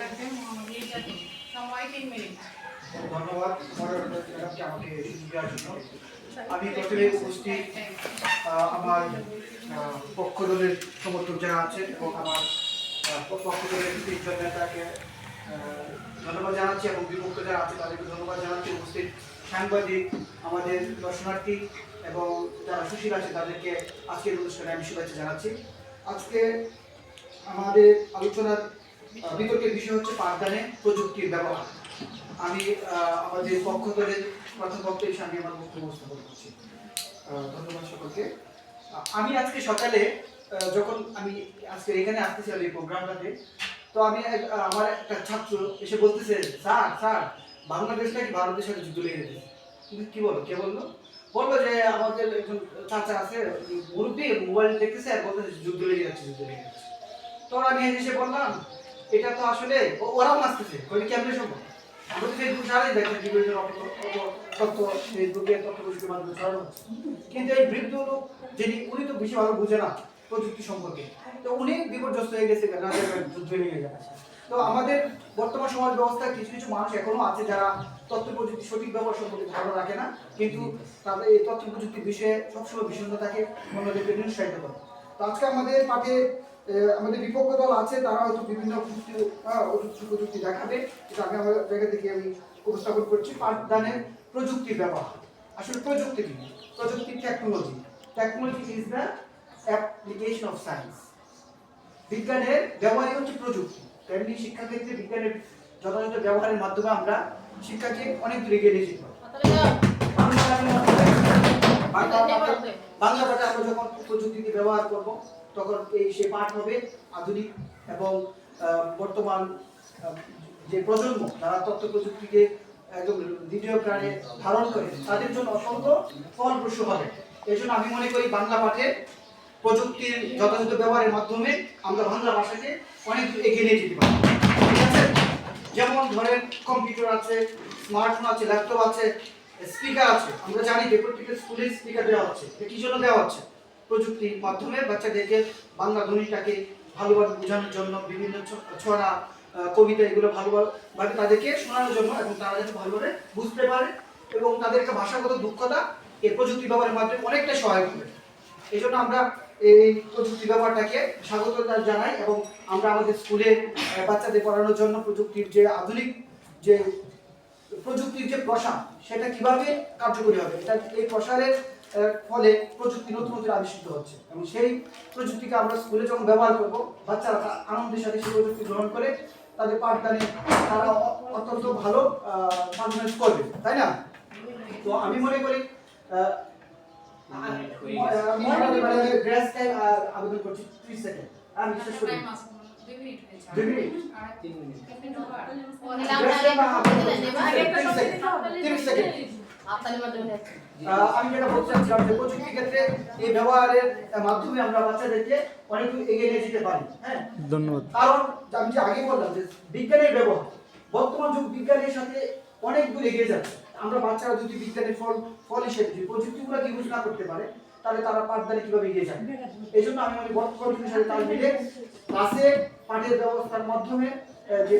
লাগবে সময় তিন মিনিট ধন্যবাদ ম্যাডামকে আমাকে দেওয়ার জন্য। আমি প্রথমে উপস্থিত আমার পক্ষ দলের সমর্থক যারা আছেন এবং আমার পক্ষ দলের তিনজন নেতাকে ধন্যবাদ জানাচ্ছি এবং বিপক্ষ যারা আছে তাদেরকে ধন্যবাদ জানাচ্ছি। উপস্থিত সাংবাদিক আমাদের দর্শনার্থী এবং যারা সুশীল আছে তাদেরকে আজকের অনুষ্ঠানে আমি শুভেচ্ছা জানাচ্ছি। আজকে আমাদের আলোচনার বিতর্কের বিষয় হচ্ছে পাঠদানে প্রযুক্তির ব্যবহার। আমি আমাদের পক্ষ দলে প্রথম বক্তা হিসেবে আমি আমার বক্তব্য উপস্থাপন করছি। ধন্যবাদ সকলকে। আমি আজকে সকালে যখন আমি আজকে এখানে আসতেছিলাম এই প্রোগ্রামটাতে, তো আমি আমার একটা ছাত্র এসে বলতেছে, স্যার স্যার, বাংলাদেশ নাকি ভারতের সাথে যুদ্ধ লেগে তুমি কি বলো কে বলল? বলল যে, আমাদের একজন চাচা আছে, মুরব্বী, মোবাইল দেখতেছে আর বলতেছে যুদ্ধ লেগে যাচ্ছে, যুদ্ধ লেগে যাচ্ছে। তো আমি এসে বললাম এটা তো আসলে ওরাও নাচতেছে। ওই কেমনে সম্ভব? আমরা তো ফেসবুক সারাই দেখেন বিভিন্ন রকম তথ্য ফেসবুকে তথ্য প্রযুক্তির মাধ্যমে ছড়ানো কিন্তু এই বৃদ্ধ লোক যিনি উনি তো বেশি ভালো বুঝে না প্রযুক্তি সম্পর্কে। তো উনি বিপর্যস্ত হয়ে গেছে যুদ্ধ নিয়ে যাচ্ছে তো আমাদের বর্তমান সমাজ ব্যবস্থায় কিছু কিছু মানুষ এখনও আছে যারা তথ্য প্রযুক্তি সঠিক ব্যবহার সম্পর্কে ধারণা রাখে না। কিন্তু তাদের এই তথ্য প্রযুক্তির বিষয়ে সবসময় বিষণ্ণ থাকে অন্যদেরকে নিরুৎসাহিত করে। তো আজকে আমাদের আহ, আমাদের বিপক্ষ দল আছে, তারা হয়তো বিভিন্ন প্রযুক্তি দেখাবে এটা আমি আমার জায়গা থেকে আমি উপস্থাপন করছি পাঠদানের প্রযুক্তির ব্যবহার। আসলে প্রযুক্তি কি? প্রযুক্তি technology technology is the application of science বিজ্ঞানের ব্যবহারই হচ্ছে প্রযুক্তি। তেমনি শিক্ষাক্ষেত্রে বিজ্ঞানের যথাযথ ব্যবহারের মাধ্যমে আমরা শিক্ষাকে অনেক দূরে এগিয়ে নিয়ে যেতে বাংলা পাঠে আমরা যখন প্রযুক্তিকে ব্যবহার করব তখন এই সে পাঠ হবে আধুনিক এবং বর্তমান যে প্রজন্ম, যারা তথ্য প্রযুক্তিকে একদম দ্বিতীয় প্রাণে ধারণ করে, তাদের জন্য অসংখ্য ফলপ্রসূ হবে। এই জন্য আমি মনে করি বাংলা পাঠে প্রযুক্তির যথাযথ ব্যবহারের মাধ্যমে আমরা বাংলা ভাষাকে অনেক এগিয়ে নিয়ে যেতে পারি। ঠিক আছে? যেমন ধরেন কম্পিউটার আছে, স্মার্টফোন আছে, ল্যাপটপ আছে, স্পিকার আছে। আমরা জানি যে প্রত্যেকটা স্কুলে স্পিকার দেওয়া হচ্ছে। কি জন্য দেওয়া হচ্ছে? প্রযুক্তির মাধ্যমে বাচ্চাদেরকে বাংলা ধ্বনিটাকে ভালোভাবে বোঝানোর জন্য, বিভিন্ন ছড়া কবিতা এগুলো ভালোভাবে তাদেরকে শোনানোর জন্য এবং তারা যাতে ভালোভাবে বুঝতে পারে এবং তাদেরকে ভাষাগত দক্ষতা এই প্রযুক্তি ব্যবহারের মাধ্যমে অনেকটা সহায়ক হবে। এই জন্য আমরা এই প্রযুক্তি ব্যবহারটাকে স্বাগত জানাই এবং আমরা আমাদের স্কুলে বাচ্চাদের পড়ানোর জন্য প্রযুক্তির যে আধুনিক যে প্রযুক্তির যে প্রসার, সেটা কীভাবে কার্যকরী হবে? এটা এই প্রসারের ফলে প্রযুক্তি নতুন নতুন আবিষ্কৃত হচ্ছে। এবং সেই প্রযুক্তিকে আমরা স্কুলে যখন ব্যবহার করব বাচ্চারা আনন্দের সাথে সেই প্রযুক্তি গ্রহণ করে তাদের পাঠদানে তারা অত্যন্ত ভালো পারফরমেন্স করবে তাই না? তো আমি মনে করি গ্রেস টাইম আবেদন করছি 30 সেকেন্ড। আমি শেষ করি টাইম আছে দুই মিনিট হয়েছে। দুই মিনিট? আর তিন মিনিট। গ্রেস টাইম আবেদন করছি 30 সেকেন্ড। আহ, আমি যেটা বলতে চাচ্ছিলাম যে ক্ষেত্রে এই ব্যবহারের মাধ্যমে আমরা বাচ্চাদেরকে অনেক এগিয়ে নিয়ে যেতে পারি হ্যাঁ? ধন্যবাদ। কারণ আমি যে আগে বললাম যে বিজ্ঞানের ব্যবহার বর্তমান যুগ বিজ্ঞানের সাথে অনেক দূর এগিয়ে যাচ্ছে। আমরা বাচ্চারা যদি বিজ্ঞানের ফল ফল হিসেবে যদি প্রযুক্তিগুলো ইউজ না করতে পারে তাহলে তারা পাঠদানে কীভাবে এগিয়ে যাবে এই জন্য আমি বর্তমান যুগের সাথে তাল মিলে ক্লাসে পাঠের ব্যবস্থার মাধ্যমে যে